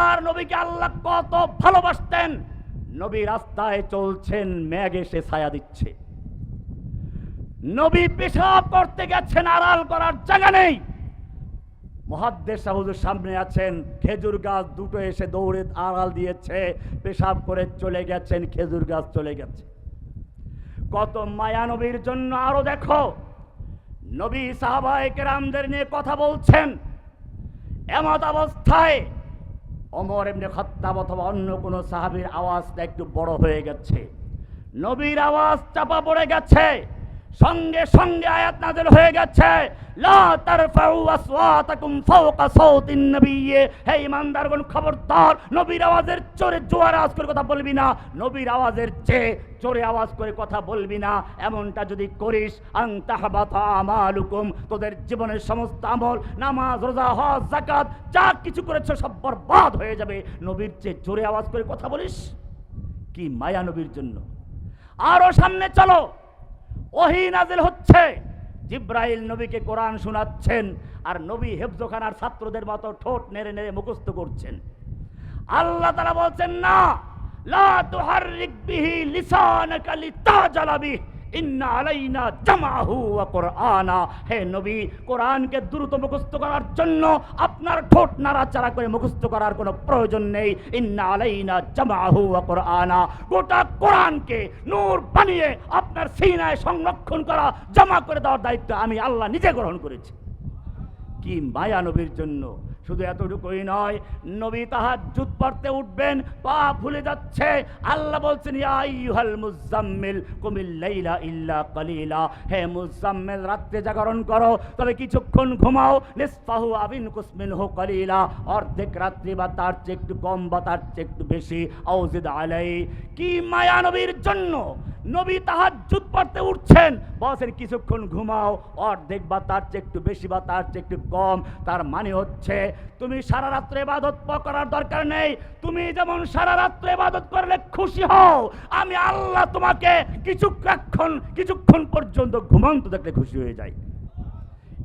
আল্লাহর নবীকে আল্লাহ কত ভালোবাসতেন। নবী রাস্তায় চলছেন, ম্যাগ এসে ছায়া দিচ্ছে। নবী পেশাব করতে গেছেন, আড়াল করার জায়গা নেই। মহাদ্দেশ হুজুর সামনে আছেন, খেজুর গাছ দুটো এসে দৌড়ে আড়াল দিয়েছে, পেশাব করে চলে গেছেন, খেজুর গাছ চলে গেছে। কত মায়া নবীর জন্য আরও দেখো। নবী সাহাবায়ে কেরামদের নিয়ে কথা বলছেন। এমত অবস্থায় অমর এমনি খত্তাব অথবা অন্য কোনো সাহাবির আওয়াজটা একটু বড় হয়ে গেছে। নবীর আওয়াজ চাপা পড়ে গেছে। সঙ্গে সঙ্গে আয়াত নাযিল হয়ে গেছে। খবরদার, নবীর আওয়াজের জোরে জোয়ার আওয়াজ করে কথা বলবি না। নবীর আওয়াজের চেয়ে জোরে আওয়াজ করে কথা বলবি না। এমনটা যদি করিস আমালুকুম। তোদের জীবনের সমস্ত আমল, নামাজ, রোজা, হজ, যাকাত, যা কিছু করেছ সব বরবাদ হয়ে যাবে। নবীর চেয়ে জোরে আওয়াজ করে কথা বলিস? কি মায়া নবীর জন্য। আরও সামনে চলো। ওহি নাজিল হচ্ছে। জিব্রাইল নবীকে কোরআন শোনাচ্ছেন আর নবী হেফজোখানার ছাত্রদের মতো ঠোঁট নেড়ে নেড়ে মুখস্থ করছেন। আল্লাহ তারা বলছেন, না, লা কুরআনা। হে নবী দ্রুত করার জন্য আপনার ঠোঁট নাড়াচাড়া করে মুখস্থ করার কোনো প্রয়োজন নেই। ইন্না আলাইনা জামাহু কুরআনা। গোটা কোরআনকে নূর বানিয়ে আপনার সিনায় সংরক্ষণ করা, জমা করে দেওয়ার দায়িত্ব আমি আল্লাহ নিজে গ্রহণ করেছি। কি মায়া নবীর জন্য। শুধু এতটুকুই নয়, নবী তাহার জুত পড়তে উঠবেন, পা ভুলে যাচ্ছে। আল্লাহ বলছেন, ইয়া আইয়ুহাল মুজাম্মিল, কুমিল লাইলা ইল্লা কালিলা। হে মুজাম্মিল, রাত্রে জাগরণ করো, তবে কিছুক্ষণ ঘুমাও। নিসফাহু আবিন কুসমিনহু কালিলা। অর্ধেক রাত্রি বা তার চেয়ে একটু কম বা তার চেয়ে একটু বেশি। আউজিদ আলাই। কি মায়া নবীর জন্য! নবী তাহার যুদ্ধ পড়তে উঠছেন। বসের কিছুক্ষণ ঘুমাও, অর্ধেক বা তার চেয়ে একটু বেশি বা তার চেয়ে একটু কম, তার মানে হচ্ছে তুমি সারা রাত্রে ইবাদত করার দরকার নেই। তুমি যেমন সারা রাত্রে ইবাদত করলে খুশি হও, আমি আল্লাহ তোমাকে কিছুক্ষণ কিছুক্ষণ পর্যন্ত ঘুমন্ত দেখলে খুশি হয়ে যাই।